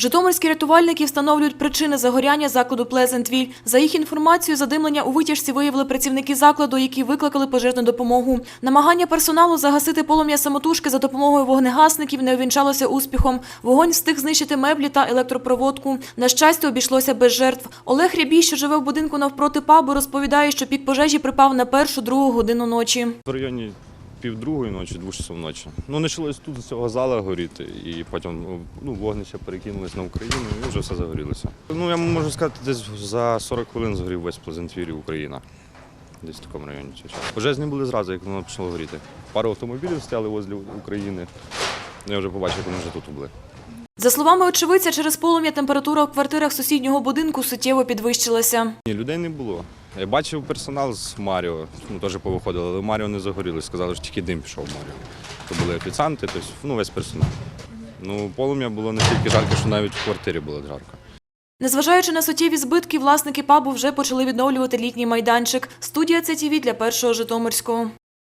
Житомирські рятувальники встановлюють причини загоряння закладу Плезентвіль. За їх інформацією, задимлення у витяжці виявили працівники закладу, які викликали пожежну допомогу. Намагання персоналу загасити полум'я самотужки за допомогою вогнегасників не увінчалося успіхом. Вогонь встиг знищити меблі та електропроводку. На щастя, обійшлося без жертв. Олег Рябій, що живе в будинку навпроти пабу, розповідає, що пік пожежі припав на першу-другу годину ночі. В районі півдругої ночі, двох часов ночі. Ну, почалось тут з цього зала горіти, і потім ну, вогнище перекинулось на Україну, і вже все загорілося. Ну, я можу сказати, десь за 40 хвилин згорів весь Плезентвір Україна. Десь в такому районі. Пожежні були зразу, як воно почало горіти. Пару автомобілів стояли возле України. Я вже побачив, як вони вже тут були. За словами очевидця, через полум'я температура у квартирах сусіднього будинку суттєво підвищилася. Ні, людей не було. Я бачив персонал з Маріо, ну теж повиходили, але Маріо не загорілося, Сказали, що тільки дим пішов Маріо. То були офіціанти, тобто ну, весь персонал. Ну, полум'я було настільки жарко, що навіть в квартирі було жарко. Незважаючи на суттєві збитки, власники пабу вже почали відновлювати літній майданчик. Студія ЦТВ для першого Житомирського.